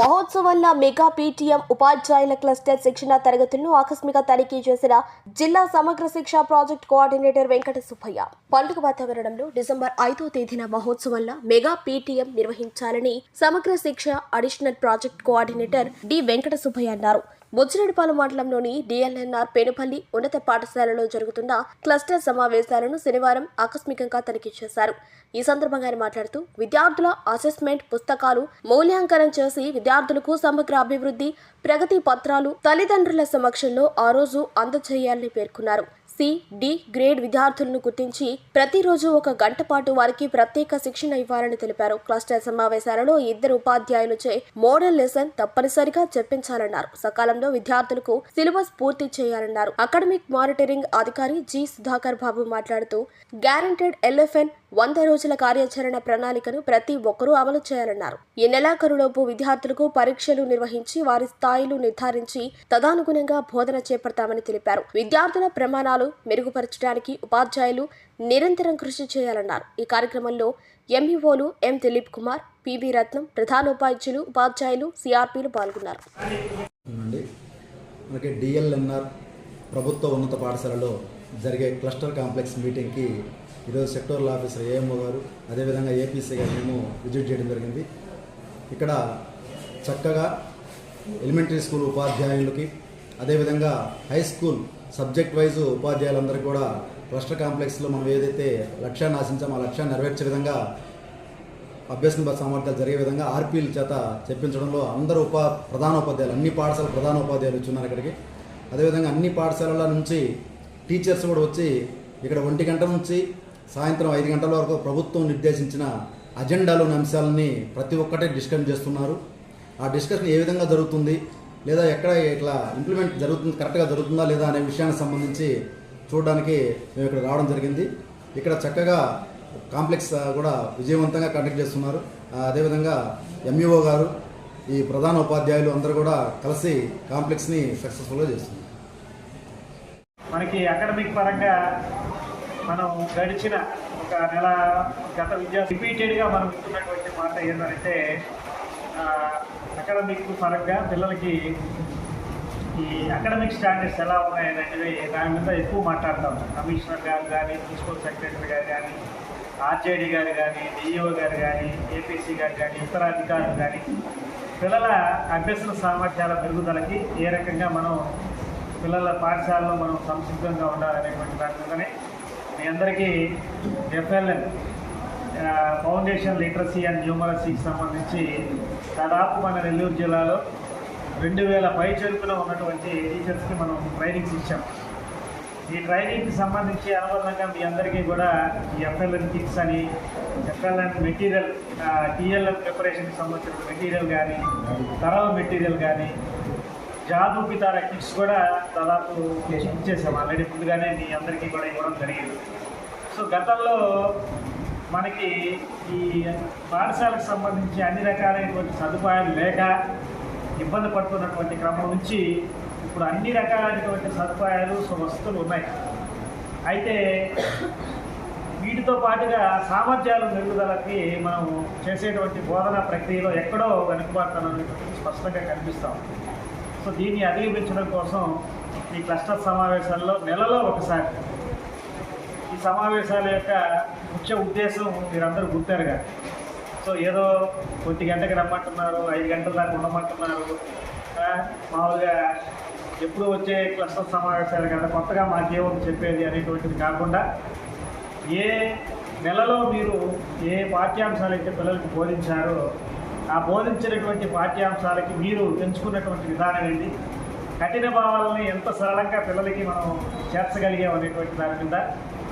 మహోత్సవంలో mega PTM ఉపాధ్యాయుల cluster శిక్షణ తరగతులను ఆకస్మిక తనిఖీ చేసిన జిల్లా సమగ్ర శిక్ష ప్రాజెక్ట్ కోఆర్డినేటర్ వెంకట సుబ్బయ్య. పండుగ వాతావరణంలో డిసెంబర్ ఐదో తేదీన మహోత్సవంలో మెగా పీటీఎం నిర్వహించాలని సమగ్ర శిక్ష additional project coordinator D Venkata Subbaiah అన్నారు. ముచ్చిరెడ్డిపాలెం మండలంలోని డిఎల్ఎన్ఆర్ పేనుపల్లి ఉన్నత పాఠశాలలో జరుగుతున్న క్లస్టర్ సమావేశాలను శనివారం ఆకస్మికంగా తనిఖీ చేశారు. ఈ సందర్భంగా ఆయన మాట్లాడుతూ విద్యార్థుల అసెస్మెంట్ పుస్తకాలు మూల్యాంకనం చేసి విద్యార్థులకు సమగ్ర అభివృద్ధి ప్రగతి పత్రాలు తల్లిదండ్రుల సమక్షంలో ఆ రోజు అందజేయాలని పేర్కొన్నారు. సి డి గ్రేడ్ విద్యార్థులను గుర్తించి ప్రతిరోజు ఒక గంట పాటు వారికి ప్రత్యేక శిక్షణ ఇవ్వాలని తెలిపారు. క్లస్టర్ సమావేశాలలో ఇద్దరు ఉపాధ్యాయులచే మోడల్ లెసన్ తప్పనిసరిగా చెప్పించాలన్నారు. సకాలంలో విద్యార్థులకు సిలబస్ పూర్తి చేయాలన్నారు. అకాడమిక్ మానిటరింగ్ అధికారి జి సుధాకర్ బాబు మాట్లాడుతూ గ్యారంటెడ్ ఎల్ఎఫ్ఎన్ వంద రోజుల కార్యాచరణ ప్రణాళికను ప్రతి ఒక్కరూ అమలు చేయాలన్నారు. ఈ నెలాఖరులోపు విద్యార్థులకు పరీక్షలు నిర్వహించి వారి స్థాయిలు నిర్ధారించి తదానుగుణంగా బోధన చేపడతామని తెలిపారు. విద్యార్థుల ప్రమాణాలు మెరుగుపరచడానికి ఉపాధ్యాయులు నిరంతరం కృషి చేయాలన్నారు. ఈ కార్యక్రమంలో ఎంఈఓలు ఎం దిలీప్ కుమార్ పిబి రత్నం ప్రధానోపాధ్యాయులు ఉపాధ్యాయులు సిఆర్పీలు పాల్గొన్నారు. మనకి డిఎల్ఎన్ఆర్ ప్రభుత్వ ఉన్నత పాఠశాలలో జరిగే క్లస్టర్ కాంప్లెక్స్ మీటింగ్కి ఈరోజు సెక్టోరల్ ఆఫీసర్ ఏఎంఓ గారు అదేవిధంగా ఏపీసీ గారు మేము విజిట్ చేయడం జరిగింది. ఇక్కడ చక్కగా ఎలిమెంటరీ స్కూల్ ఉపాధ్యాయులకి అదేవిధంగా హై స్కూల్ సబ్జెక్ట్ వైజ్ ఉపాధ్యాయులందరికీ కూడా క్లస్టర్ కాంప్లెక్స్లో మనం ఏదైతే లక్ష్యాన్ని ఆశించామో ఆ లక్ష్యాన్ని నెరవేర్చే విధంగా అభ్యసన సామర్థ్యాలు జరిగే విధంగా ఆర్పీల చేత చెప్పించడంలో అందరూ ఉపా ప్రధాన ఉపాధ్యాయులు అన్ని పాఠశాల ప్రధాన ఉపాధ్యాయులు వచ్చున్నారు ఇక్కడికి. అదేవిధంగా అన్ని పాఠశాలల నుంచి టీచర్స్ కూడా వచ్చి ఇక్కడ ఒంటి గంట నుంచి సాయంత్రం ఐదు గంటల వరకు ప్రభుత్వం నిర్దేశించిన అజెండాలోని అంశాలని ప్రతి ఒక్కటే డిస్కస్ చేస్తున్నారు. ఆ డిస్కషన్ ఏ విధంగా జరుగుతుంది? లేదా ఎక్కడ ఇట్లా ఇంప్లిమెంట్ జరుగుతుంది కరెక్ట్గా జరుగుతుందా లేదా అనే విషయానికి సంబంధించి చూడడానికి మేము ఇక్కడ రావడం జరిగింది. ఇక్కడ చక్కగా కాంప్లెక్స్ కూడా విజయవంతంగా కండక్ట్ చేస్తున్నారు. అదేవిధంగా ఎంఈఓ గారు ఈ ప్రధాన ఉపాధ్యాయులు అందరూ కూడా కలిసి కాంప్లెక్స్ని సక్సెస్ఫుల్గా చేస్తున్నారు. మనకి అకాడమిక్ పరంగా మనం గడిచిన ఒక నెల గత విద్యా రిపీటెడ్గా మనం ఇస్తున్నటువంటి మాట ఏంటంటే అకాడమిక్ పరంగా పిల్లలకి ఈ అకాడమిక్ స్టాండర్డ్స్ ఎలా ఉన్నాయనేది దాని మీద ఎక్కువ మాట్లాడతాం. కమిషనర్ గారు కానీ ప్రిన్సిపల్ సెక్రటరీ గారు కానీ ఆర్జేడీ గారు కానీ డిఈఓ గారు కానీ ఏపీసీ గారు కానీ ఇతర అధికారులు కానీ పిల్లల అభ్యసన సామర్థ్యాల పెరుగుదలకి ఏ రకంగా మనం పిల్లల పాఠశాలలో మనం సంసిద్ధంగా ఉండాలనేటువంటి దాని మీ అందరికీ ఎఫ్ఎల్ఎన్ ఫౌండేషన్ లిటరసీ అండ్ న్యూమరసీకి సంబంధించి దాదాపు మన నెల్లూరు జిల్లాలో రెండు వేల పై చెరుపులో ఉన్నటువంటి టీచర్స్కి మనం ట్రైనింగ్స్ ఇచ్చాం. ఈ ట్రైనింగ్కి సంబంధించి అనుబంధంగా మీ అందరికీ కూడా ఈ ఎఫ్ఎల్ఎన్ కిట్స్ అని ఎఫ్ఎల్ఎన్ మెటీరియల్ టీఎల్ఎన్ ప్రిపరేషన్కి సంబంధించిన మెటీరియల్ కానీ తరవ మెటీరియల్ కానీ జాదు పితార కిట్స్ కూడా దాదాపు ఇచ్చేసాం ఆల్రెడీ ముందుగానే మీ అందరికీ కూడా ఇవ్వడం జరిగింది. సో గతంలో మనకి ఈ పాఠశాలకు సంబంధించి అన్ని రకాలైనటువంటి సదుపాయాలు లేక ఇబ్బంది పడుతున్నటువంటి క్రమం నుంచి ఇప్పుడు అన్ని రకాలైనటువంటి సదుపాయాలు వస్తువులు ఉన్నాయి. అయితే వీటితో పాటుగా సామర్థ్యాల మెరుగుదలకి మనం చేసేటువంటి బోధనా ప్రక్రియలో ఎక్కడో వెనుకబాటుతనం స్పష్టంగా కనిపిస్తాం సో దీన్ని అధిగమించడం కోసం ఈ క్లస్టర్ సమావేశాల్లో నెలలో ఒకసారి. ఈ సమావేశాల యొక్క ముఖ్య ఉద్దేశం మీరందరూ గుర్తారుగా. సో ఏదో కొద్ది గంటకి రమ్మంటున్నారు ఐదు గంటల దాకా ఉండమంటున్నారు. మామూలుగా ఎప్పుడు వచ్చే క్లస్టర్ సమావేశాలు కదా కొత్తగా మాకేముంది చెప్పేది అనేటువంటిది కాకుండా ఏ నెలలో మీరు ఏ పాఠ్యాంశాలు అయితే పిల్లలకు బోధించారో ఆ బోధించినటువంటి పాఠ్యాంశాలకి మీరు ఎంచుకున్నటువంటి విధానం ఏంటి? కఠిన భావాలని ఎంత సరళంగా పిల్లలకి మనం చేర్చగలిగాం అనేటువంటి దాని మీద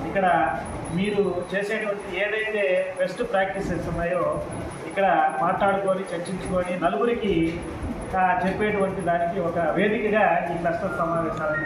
ఇక్కడ మీరు చేసేటువంటి ఏదైతే బెస్ట్ ప్రాక్టీసెస్ ఉన్నాయో ఇక్కడ మాట్లాడుకొని చర్చించుకొని నలుగురికి చెప్పేటువంటి దానికి ఒక వేదికగా ఈ క్లస్టర్ సమావేశాలు